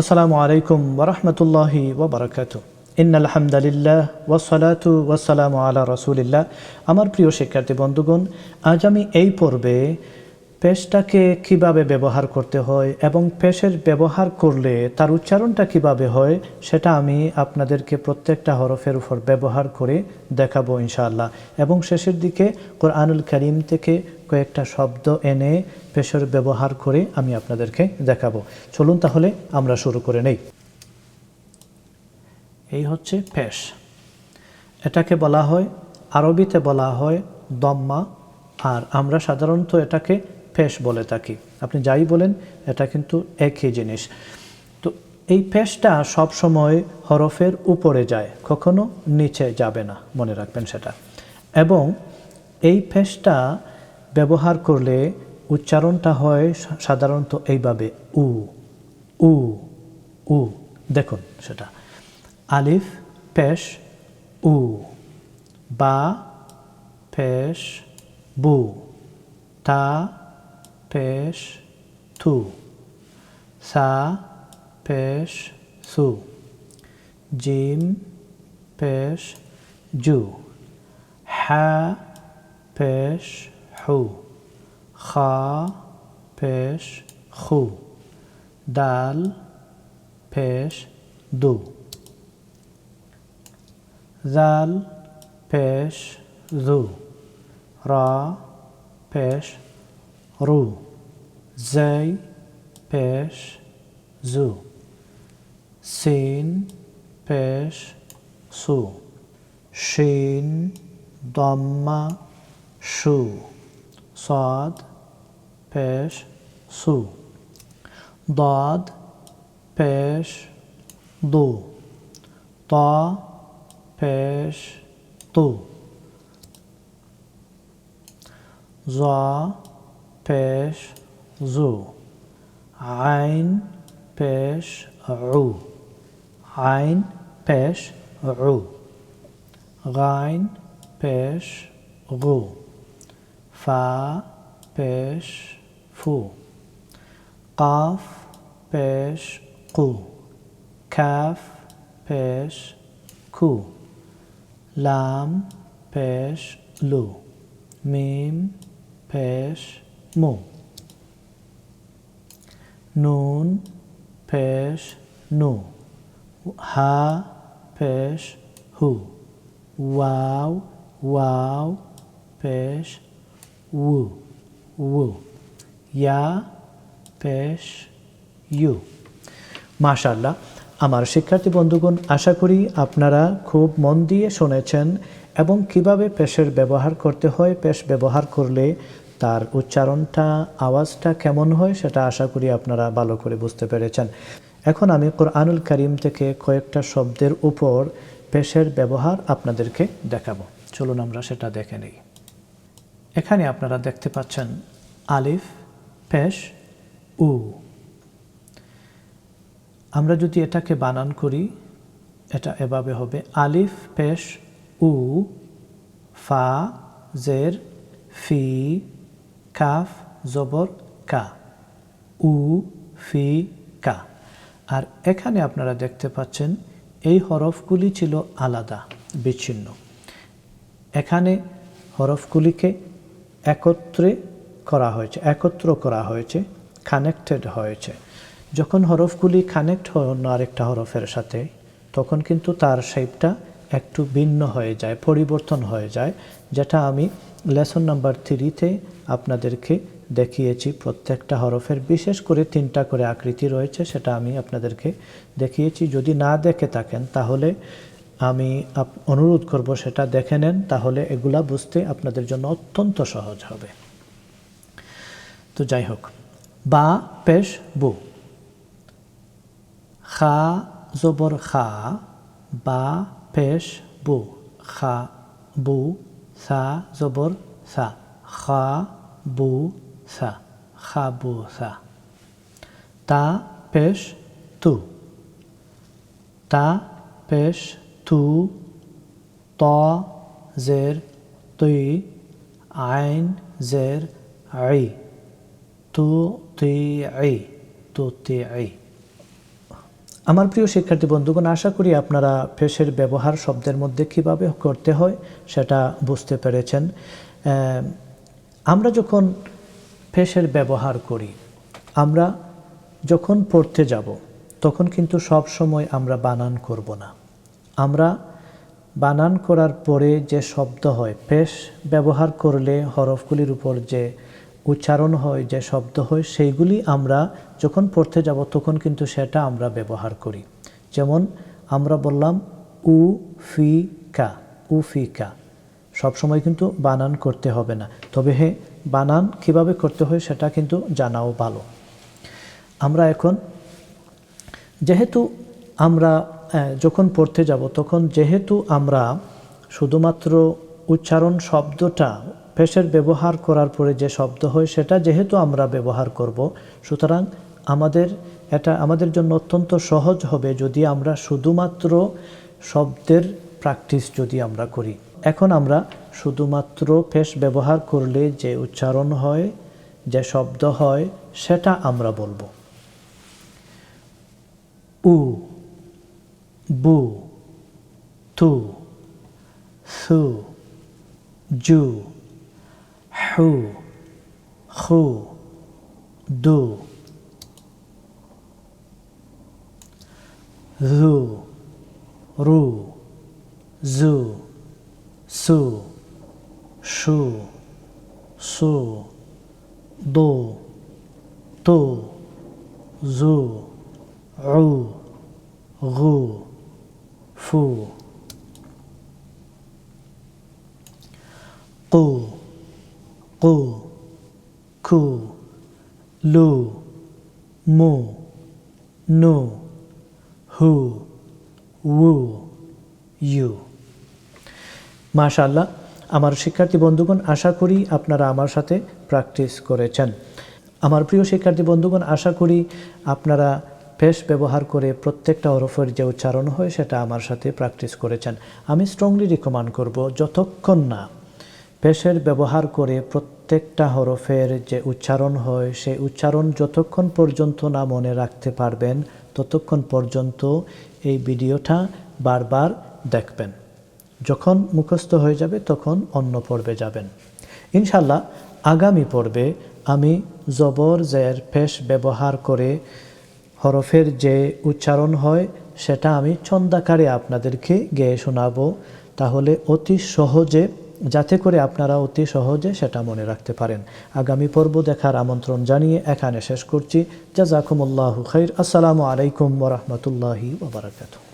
আসসালামু আলাইকুম ওরহমতুল্লাহি ওবরাকাতু ইন্নাল হামদালিল্লাহ ওয়াসালাতু ওয়াসালামু আলা রসুলিল্লাহ। আমার প্রিয় শিক্ষার্থী বন্ধুগণ, আজ আমি এই পর্বে পেশটাকে কীভাবে ব্যবহার করতে হয় এবং পেশের ব্যবহার করলে তার উচ্চারণটা কীভাবে হয়, সেটা আমি আপনাদেরকে প্রত্যেকটা হরফের উপর ব্যবহার করে দেখাবো ইনশাআল্লাহ। এবং শেষের দিকে কোরআনুল করিম থেকে কয়েকটা শব্দ এনে পেশের ব্যবহার করে আমি আপনাদেরকে দেখাবো। চলুন তাহলে আমরা শুরু করে নেই। এই হচ্ছে পেশ। এটাকে বলা হয়, আরবিতে বলা হয়, দম্মা। আর আমরা সাধারণত এটাকে পেশ বলে থাকি আপনি যাই বলেন, এটা কিন্তু একই জিনিস। তো এই পেশটা সবসময় হরফের উপরে যায়, কখনো নিচে যাবে না, মনে রাখবেন সেটা। এবং এই পেশটা ব্যবহার করলে উচ্চারণটা হয় সাধারণত এইভাবে, উ উ উ, দেখুন সেটা। আলিফ পেশ উ, বা পেশ বু, তা 5 tu. Sa 5 su. Jim 5 ju. Ha 5 hu. Kha 5 khu. Dal 5 du. Zal 5 zu. Ra 5 ru, zey, peş, zu, sin, peş, su, şin, damma, şu, sad, peş, su, dad, peş, du, ta, peş, tu, za, পেশ জু আইন পেশ উ আইন পেশ উ গাইন পেশ গু ফা পেশ ফু কাফ পেশ কু কাফ পেশ খু লাম পেশ লু মিম পেশ মু নুন পেশ নু হা পেশ হু ওয়াও ওয়াও পেশ উ উ ইয়া পেশ ইউ মাশাল্লাহ আমার শিক্ষার্থী বন্ধুগণ, আশা করি আপনারা খুব মন দিয়ে শুনেছেন এবং কীভাবে পেশের ব্যবহার করতে হয়, পেশ ব্যবহার করলে তার উচ্চারণটা, আওয়াজটা কেমন হয় সেটা আশা করি আপনারা ভালো করে বুঝতে পেরেছেন। এখন আমি কোরআনুল করিম থেকে কয়েকটা শব্দের উপর পেশের ব্যবহার আপনাদেরকে দেখাবো। চলুন আমরা সেটা দেখে নিই। এখানে আপনারা দেখতে পাচ্ছেন আলিফ, পেশ, উ। আমরা যদি এটাকে বানান করি, এটা এভাবে হবে। আলিফ, পেশ, উ, ফা, জের, ফি কাফ, জবর, কা। উ, ফি, কা। আর এখানে আপনারা দেখতে পাচ্ছেন, এই হরফগুলি ছিল আলাদা, বিচ্ছিন্ন। এখানে হরফগুলিকে একত্রে করা হয়েছে, একত্র করা হয়েছে কানেক্টেড হয়েছে। যখন হরফগুলি কানেক্ট হয় অন্য আরেকটা হরফের সাথে, তখন কিন্তু তার শেপটা একটু ভিন্ন হয়ে যায়, পরিবর্তন হয়ে যায়, যেটা আমি লেসন নাম্বার থ্রিতে আপনাদেরকে দেখিয়েছি। প্রত্যেকটা হরফের বিশেষ করে তিনটা করে আকৃতি রয়েছে, সেটা আমি আপনাদেরকে দেখিয়েছি। যদি না দেখে থাকেন, তাহলে আমি অনুরোধ করব সেটা দেখে নেন, তাহলে এগুলা বুঝতে আপনাদের জন্য অত্যন্ত সহজ হবে। তো যাই হোক, বা পেশ বু। খা জবর খা, বা পেশ বু। খা বু, সা জবর সা। খা বু সা খা বু সা তা পেশ তু তা পেশ তু ত জের তুই আইন জের আই তু তি আই তু আই আমার প্রিয় শিক্ষার্থী বন্ধুগণ, আশা করি আপনারা ফেসের ব্যবহার শব্দের মধ্যে কীভাবে করতে হয় সেটা বুঝতে পেরেছেন। আমরা যখন ফেসের ব্যবহার করি, আমরা যখন পড়তে যাব, তখন কিন্তু সব সময় আমরা বানান করব না। আমরা বানান করার পরে যে শব্দ হয় পেশ ব্যবহার করলে হরফগুলির উপর যে উচ্চারণ হয়, যে শব্দ হয়, সেইগুলি আমরা যখন পড়তে যাব, তখন কিন্তু সেটা আমরা ব্যবহার করি। যেমন আমরা বললাম, উ ফি কা, উ ফি কা। সবসময় কিন্তু বানান করতে হবে না। তবে হ্যাঁ বানান কীভাবে করতে হয় সেটা কিন্তু জানাও ভালো। আমরা এখন, যেহেতু আমরা যখন পড়তে যাব, তখন যেহেতু আমরা শুধুমাত্র উচ্চারণ শব্দটা পেশের ব্যবহার করার পরে যে শব্দ হয় সেটা যেহেতু আমরা ব্যবহার করব, সুতরাং আমাদের এটা আমাদের জন্য অত্যন্ত সহজ হবে যদি আমরা শুধুমাত্র শব্দের প্র্যাকটিস যদি আমরা করি। এখন আমরা শুধুমাত্র পেশ ব্যবহার করলে যে উচ্চারণ হয়, যে শব্দ হয়, সেটা আমরা বলব। উ, বু, তু, সু, জু, হু হু, দু, রু রু, জু। su, shu, su, do, tu, zu, ru, ru, fu. Qu, qu, ku, lu, mu, nu, hu, wu, you. মাশাল্লাহ আমার শিক্ষার্থী বন্ধুগণ, আশা করি আপনারা আমার সাথে প্র্যাকটিস করেছেন। আমার প্রিয় শিক্ষার্থী বন্ধুগণ, আশা করি আপনারা পেশ ব্যবহার করে প্রত্যেকটা হরফের যে উচ্চারণ হয়, সেটা আমার সাথে প্র্যাকটিস করেছেন। আমি স্ট্রংলি রিকমেন্ড করব, যতক্ষণ না পেশের ব্যবহার করে প্রত্যেকটা হরফের যে উচ্চারণ হয়, সেই উচ্চারণ যতক্ষণ পর্যন্ত না মনে রাখতে পারবেন, ততক্ষণ পর্যন্ত এই ভিডিওটা বারবার দেখবেন। যখন মুখস্থ হয়ে যাবে, তখন অন্য পর্বে যাবেন। ইনশাল্লাহ আগামী পর্বে আমি জবর জের পেশ ব্যবহার করে হরফের যে উচ্চারণ হয়, সেটা আমি ছন্দাকারে আপনাদেরকে গেয়ে শোনাবো। তাহলে অতি সহজে, যাতে করে আপনারা অতি সহজে সেটা মনে রাখতে পারেন। আগামী পর্ব দেখার আমন্ত্রণ জানিয়ে এখানে শেষ করছি। জাজাকুমুল্লাহ খৈর আসসালামু আলাইকুম ওরহমতুল্লাহি ওবরাকাতু